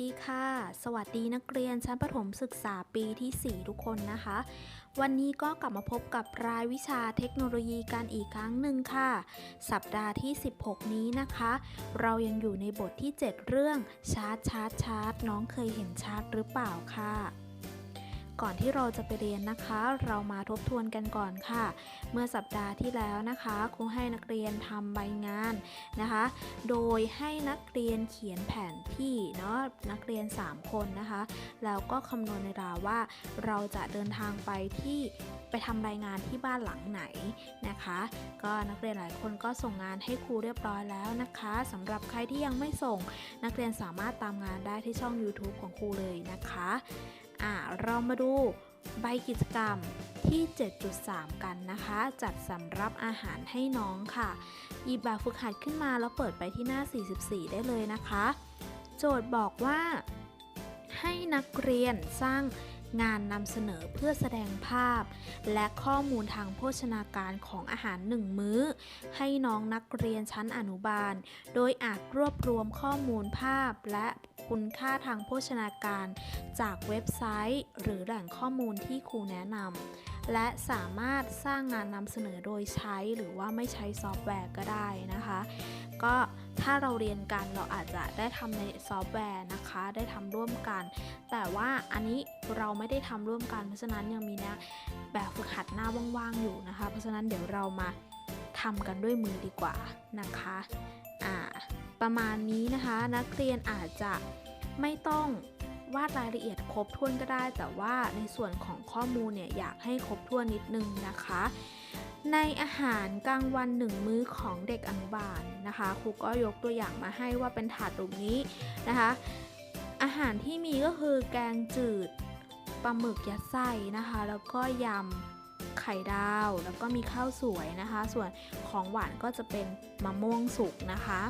ดีค่ะ สวัสดีนักเรียนชั้นประถมศึกษาปีที่ 4 ทุกคนนะคะ วันนี้ก็กลับมาพบกับรายวิชาเทคโนโลยีกันอีกครั้งหนึ่งค่ะ สัปดาห์ที่ 16 นี้นะคะ เรายังอยู่ในบทที่ 7 เรื่องชาร์จชาร์จชาร์จน้องเคยเห็นชาร์จหรือเปล่าค่ะ ก่อนที่เราจะไปเรียนนะคะ เรามาทบทวนกันก่อนค่ะ เมื่อสัปดาห์ที่แล้วนะคะครูให้นักเรียนทำใบงานนะคะ โดยให้นักเรียนเขียนแผนที่เนาะนักเรียน 3 คนนะคะ แล้วก็คำนวณเวลาว่าเราจะเดินทางไปที่ไปทำรายงานที่บ้านหลังไหนนะคะ ก็นักเรียนหลายคนก็ส่งงานให้ครูเรียบร้อยแล้วนะคะสำหรับใครที่ยังไม่ส่ง นักเรียนสามารถตามงานได้ที่ช่อง YouTube ของครูเลยนะคะ อ่าเรามาดูใบกิจกรรมที่ 7.3 กันนะคะ จัดสำรับอาหารให้น้องค่ะหยิบแบบฝึกหัดขึ้นมาแล้วเปิดไปที่หน้า 44 ได้เลยนะคะ โจทย์บอกว่า ให้นักเรียนสร้าง งานนำเสนอเพื่อแสดงภาพ และข้อมูลทางโภชนาการของอาหารหนึ่งมื้อ ให้น้องนักเรียนชั้นอนุบาล โดยอาจรวบรวมข้อมูลภาพและคุณค่าทางโภชนาการ จากเว็บไซต์ หรือแหล่งข้อมูลที่ครูแนะนำและสามารถสร้างงานนำเสนอโดยใช้หรือว่าไม่ใช้ซอฟต์แวร์ก็ได้นะคะ ก็ถ้าเราเรียนกันเราอาจจะได้ทำในซอฟต์แวร์นะคะ ได้ทำร่วมกัน แต่ว่าอันนี้ เราไม่ได้ทำร่วมกัน เพราะฉะนั้นยังมีนะแบบฝึกหัดหน้าว่างๆอยู่นะคะ เพราะฉะนั้นเดี๋ยวเรามาทำกันด้วยมือดีกว่านะคะอ่าประมาณนี้นะคะนักเรียนอาจจะไม่ต้องวาดรายละเอียดครบถ้วนก็ได้ แต่ว่าในส่วนของข้อมูลเนี่ยอยากให้ครบถ้วนนิดนึงนะคะ ในอาหารกลางวันหนึ่งมื้อของเด็กอนุบาลนะคะครูก็ยกตัวอย่างมาให้ว่าเป็นถาดตรงนี้นะคะ อาหารที่มีก็คือแกงจืด ปลาหมึกยัดไส้นะคะ แล้วก็ยำไข่ดาว แล้วก็มีข้าวสวยนะคะ ส่วนของหวานก็จะเป็นมะม่วงสุกนะคะ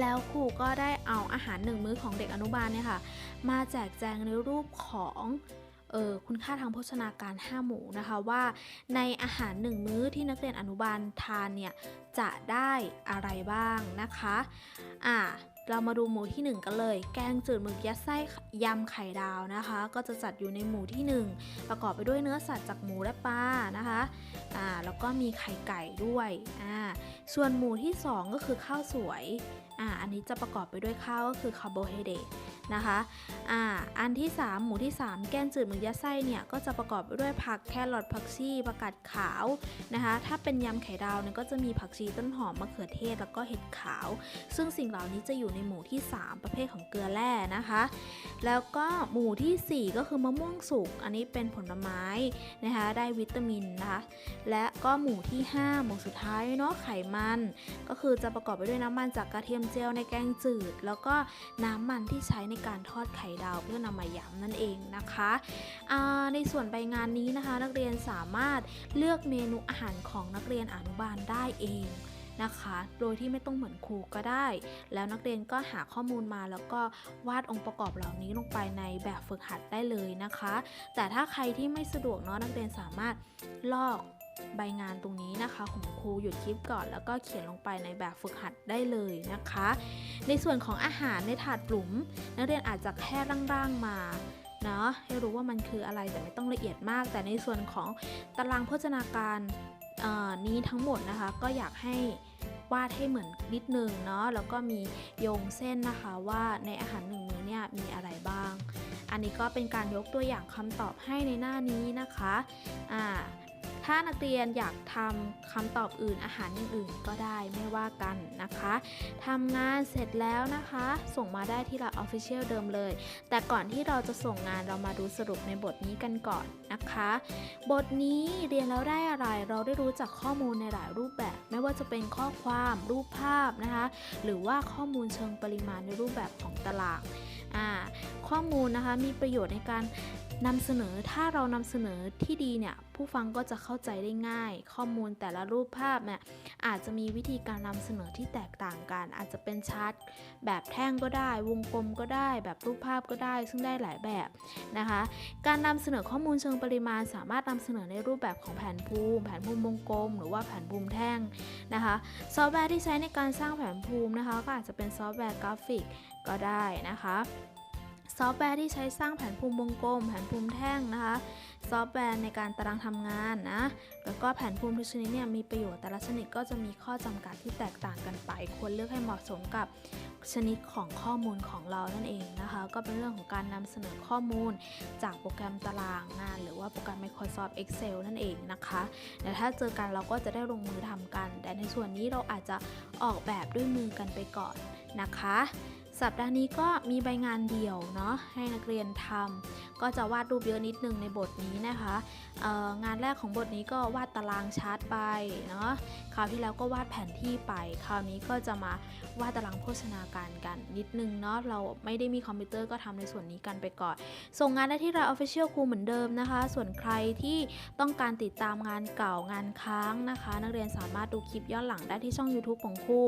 แล้วครูก็ได้เอาอาหารหนึ่งมื้อของเด็กอนุบาลเนี่ยค่ะ มาแจกแจงในรูปของเออคุณค่าทางโภชนาการ 5 หมู่นะคะว่าในอาหาร 1 มื้อที่นักเรียนอนุบาลทานเนี่ยจะได้อะไรบ้างนะคะ อ่า เรามาดูหมู่ที่ 1 กันเลย แกงจืดหมึกยัดไส้ยำไข่ดาวนะคะ ก็จะจัดอยู่ในหมู่ที่ 1 ประกอบไปด้วยเนื้อสัตว์จากหมูและปลานะคะอ่าแล้วก็มีไข่ไก่ด้วยอ่าส่วนหมู่ที่ 2 ก็คือข้าวสวยอ่าอันนี้จะประกอบไปด้วยข้าวก็คือคาร์โบไฮเดรต นะคะอ่าอันที่ 3 หมู่ที่ 3 แกงจืดหมึกยัดไส้เนี่ยก็จะประกอบไปด้วยผักแครอทผักชีผักกาดขาวนะคะถ้าเป็นยำไข่ดาวเนี่ยก็จะมีผักชีต้นหอมมะเขือเทศแล้วก็เห็ดขาว ซึ่งสิ่งเหล่านี้จะอยู่ในหมู่ที่ 3 ประเภทของเกลือแร่นะคะ แล้วก็หมู่ทีสี่4 ก็คือมะม่วงสุกอันนี้เป็นผลไม้นะคะได้วิตามินนะคะและก็หมู่ที่ 5 หมู่สุดท้ายเนาะไขมัน ก็คือจะประกอบไปด้วยน้ำมันจากกระเทียมเจียวในแกงจืด แล้วก็น้ำมันที่ใช้ในการทอดไข่ดาวเพื่อนำมายำนั่นเองนะคะในส่วนใบงานนี้นะคะ นักเรียนสามารถเลือกเมนูอาหารของนักเรียนอนุบาลได้เองนะคะ โดยที่ไม่ต้องเหมือนครูก็ได้ แล้วนักเรียนก็หาข้อมูลมาแล้วก็วาดองค์ประกอบเหล่านี้ลงไปในแบบฝึกหัดได้เลยนะคะ แต่ถ้าใครที่ไม่สะดวกเนาะนักเรียนสามารถลอก ใบงานตรงนี้นะคะ ของครูหยุดคลิปก่อน แล้วก็เขียนลงไปในแบบฝึกหัดได้เลยนะคะ ในส่วนของอาหารในถาดหลุม นักเรียนอาจจะแค่ร่างๆมาเนาะให้รู้ว่ามันคืออะไรแต่ไม่ต้องละเอียดมาก แต่ในส่วนของตารางโภชนาการนี้ทั้งหมดนะคะ ก็อยากให้วาดให้เหมือนนิดนึงเนาะแล้วก็มีโยงเส้นนะคะว่าในอาหารหนึ่งมื้อเนี่ยมีอะไรบ้าง อันนี้ก็เป็นการยกตัวอย่างคำตอบให้ในหน้านี้นะคะอ่า ถ้านักเรียนอยากทำคำตอบอื่นอาหารอย่างอื่นก็ได้ไม่ว่ากันนะคะทำงานเสร็จแล้วนะคะ ส่งมาได้ที่ Line Official เดิมเลย แต่ก่อนที่เราจะส่งงานเรามาดูสรุปในบทนี้กันก่อนนะคะ บทนี้เรียนแล้วได้อะไรเราได้รู้จักข้อมูลในหลายรูปแบบ ไม่ว่าจะเป็นข้อความรูปภาพนะคะ หรือว่าข้อมูลเชิงปริมาณในรูปแบบของตารางข้อมูลนะคะมีประโยชน์ในการ นำเสนอถ้าเรานำเสนอที่ดีเนี่ยผู้ฟังก็จะเข้าใจได้ง่าย ข้อมูลแต่ละรูปภาพเนี่ยอาจจะมีวิธีการนำเสนอที่แตกต่างกัน อาจจะเป็นชาร์ตแบบแท่งก็ได้ วงกลมก็ได้ แบบรูปภาพก็ได้ ซึ่งได้หลายแบบนะคะ การนำเสนอข้อมูลเชิงปริมาณ สามารถนำเสนอในรูปแบบของแผนภูมิ แผนภูมิวงกลม หรือว่าแผนภูมิแท่งนะคะซอฟต์แวร์ที่ใช้ในการสร้างแผนภูมินะคะ ก็อาจจะเป็นซอฟต์แวร์กราฟิกก็ได้นะคะ ซอฟต์แวร์ที่ใช้สร้างแผนภูมิวงกลม แผนภูมิแท่งนะคะ ซอฟต์แวร์ในการตารางทำงานนะ แล้วก็แผนภูมิทุกชนิดเนี่ยมีประโยชน์แต่ละชนิดก็จะมีข้อจำกัดที่แตกต่างกันไป ควรเลือกให้เหมาะสมกับชนิดของข้อมูลของเรานั่นเองนะคะ ก็เป็นเรื่องของการนำเสนอข้อมูล จากโปรแกรมตารางงาน หรือว่าโปรแกรม Microsoft Excel นั่นเองนะคะแต่ถ้าเจอกันเราก็จะได้ลงมือทำกัน แต่ในส่วนนี้เราอาจจะออกแบบด้วยมือกันไปก่อนนะคะ สัปดาห์นี้ก็มีใบงานเดี่ยวเนาะให้นักเรียนทำ ก็จะวาดรูปเยอะนิดนึงในบทนี้นะคะงานแรกของบทนี้ก็วาดตารางชาร์ตไปเนาะคราวที่แล้วก็วาดแผนที่ไป คราวนี้ก็จะมาวาดตารางโภชนาการกันนิดนึงเนาะเราไม่ได้มีคอมพิวเตอร์ก็ทำในส่วนนี้กันไปก่อน ส่งงานได้ที่เรา Official ครูเหมือนเดิมนะคะ ส่วนใครที่ต้องการติดตามงานเก่างานค้างนะคะ นักเรียนสามารถดูคลิปย้อนหลังได้ที่ช่อง YouTube ของครู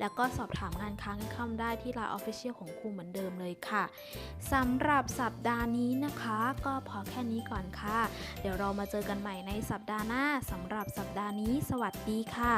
แล้วก็สอบถามงานค้างให้เข้าได้ที่ Line Official ของครูเหมือนเดิมเลยค่ะสำหรับสัปดาห์นี้นะคะนะคะ ก็พอแค่นี้ก่อนค่ะ เดี๋ยวเรามาเจอกันใหม่ในสัปดาห์หน้าสำหรับสัปดาห์นี้ สวัสดีค่ะ